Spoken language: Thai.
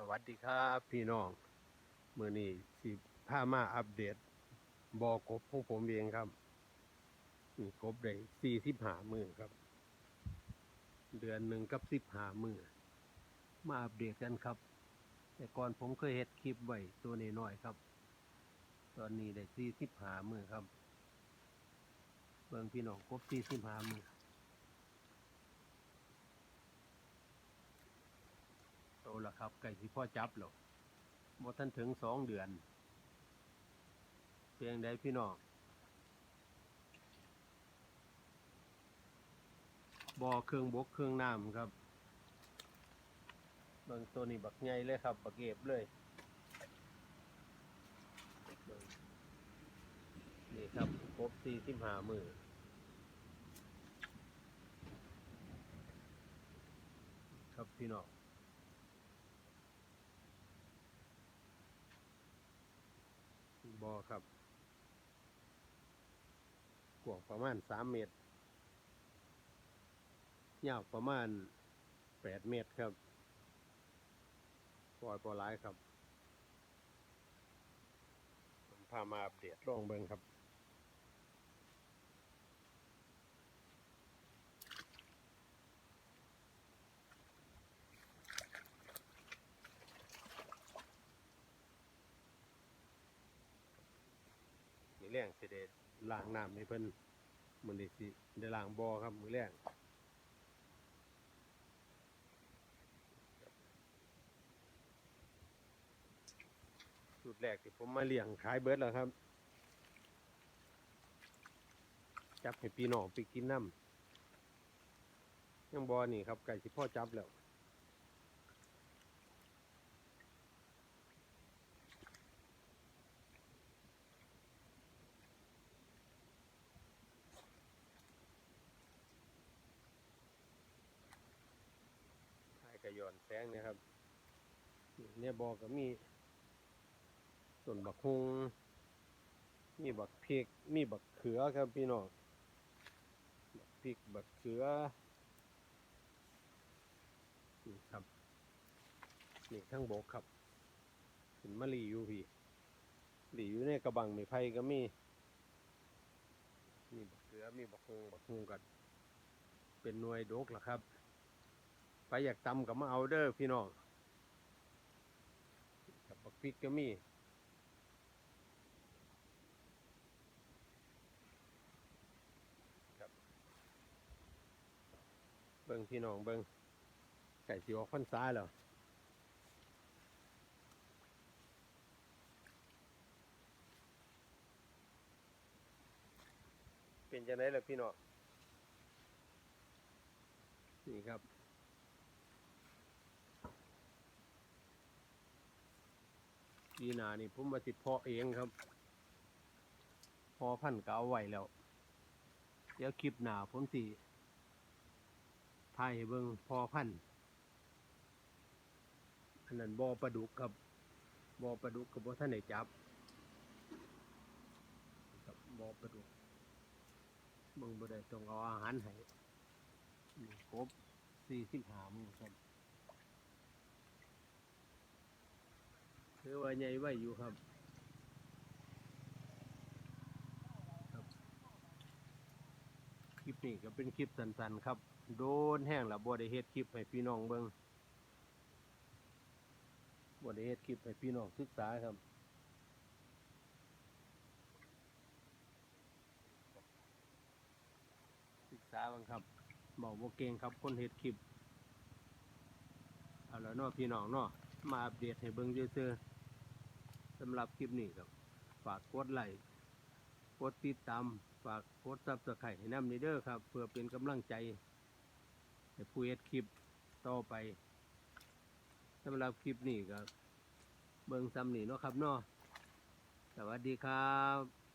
สวัสดีครับพี่น้องเมื่อนี้สิพามาอัปเดตบอกบของผมเองครับนี่กบได้สี่สิบหามือครับ เดือนหนึ่งกับสิบหามือมาอัปเดตกันครับ แต่ก่อนผมเคยเฮ็ดคลิปไว้ตัวน้อยๆครับ ตอนนี้ได้สี่สิบหามือครับ เบิ่งพี่น้องกบสี่สิบหามือ โตแล้วครับไก่ที่พ่อจับแล้วบ่ทันถึงสองเดือน เพียงใดพี่น้องบ่อเครื่องบกเครื่องน้ำครับบิ่งตัวนี้บักใหญ่เลยครับบักเก็บเลยนี่ครับครบสี่สิบห้ามือครับพี่น้อง บ อครับกว้างประมาณสามเมตร ยาวประมาณแปดเมตรครับปล่อยปลาไหลายครับผมพามาอัปเดตลองเบิ่งครับ มือแรงสิได้ล้างน้ำให้เพิ่นมื้อนี้สิได้ล้างบ่อครับมือแรงสูตรแรกที่ผมมาเลี้ยงขายเบิดแล้วครับ จับให้พี่น้องไปกินน้ำยังบ่อนี่ครับไก่สิพ่อจับแล้ว ถ่ายกระยอนแสงนี่ยครับเนี่ยบอกก็มีต้นบักฮุงมีบักพริกมีบักเขือครับพี่น้องบักพริกบักเขือนี่ครับนี่ทั้งบกครับเห็นมะลีอยู่พี่หลีอยู่ในกระบังไม้ไผ่ก็มีมีบักเขือมีบักฮุงบักฮุงกัน เป็นหน่วยดกล่ะครับ ไปอยากตำกับมาเอาเด้อพี่น้องกับบักพริกก็มีครับเบิ้งพี่น้องเบิ้งไก่สิออกพันซ้ายแล้วเป็นจังไดล่ะพี่น้องนี่ครับ ปีหนานี่ผมมาติดเพาะเองครับ พอพันก็เอาไว้แล้ว เดี๋ยวคลิปหนาผมสิถ่ายให้เบิ่งพอพันอันนั้นบอปลาดุกครับบอปลาดุกกับบ่ท่านไหนจับบบอปลาดุกเบิ่งบ่ได้ต้องเอาอาหารให้ครบสี่สิบห้ามือครับ ถือว่าใหญ่ไว้อยู่ครับครับ คลิปนี้ก็เป็นคลิปสั้นๆครับ โดนแห้งแล้วบ่ได้เฮ็ดคลิปให้พี่น้องเบิ่งบ่ได้เฮ็ดคลิปให้พี่น้องศึกษาครับศึกษาบ้างครับบอกบ่เก่งครับคนเฮ็ดคลิปเอาแล้วเนาะพี่น้องเนาะมาอัปเดตให้เบิ่งซื่อๆ สำหรับคลิปนี้ครับฝากกดไลค์กดติดตามฝากกดซับสไครต์ให้นำนีเดอร์ครับ เพื่อเป็นกำลังใจให้ผู้เอ็ดคลิปต่อไปสำหรับคลิปนี้ก็เบิ่งซ้ำนี่เนาะครับเนาะสวัสดีครับ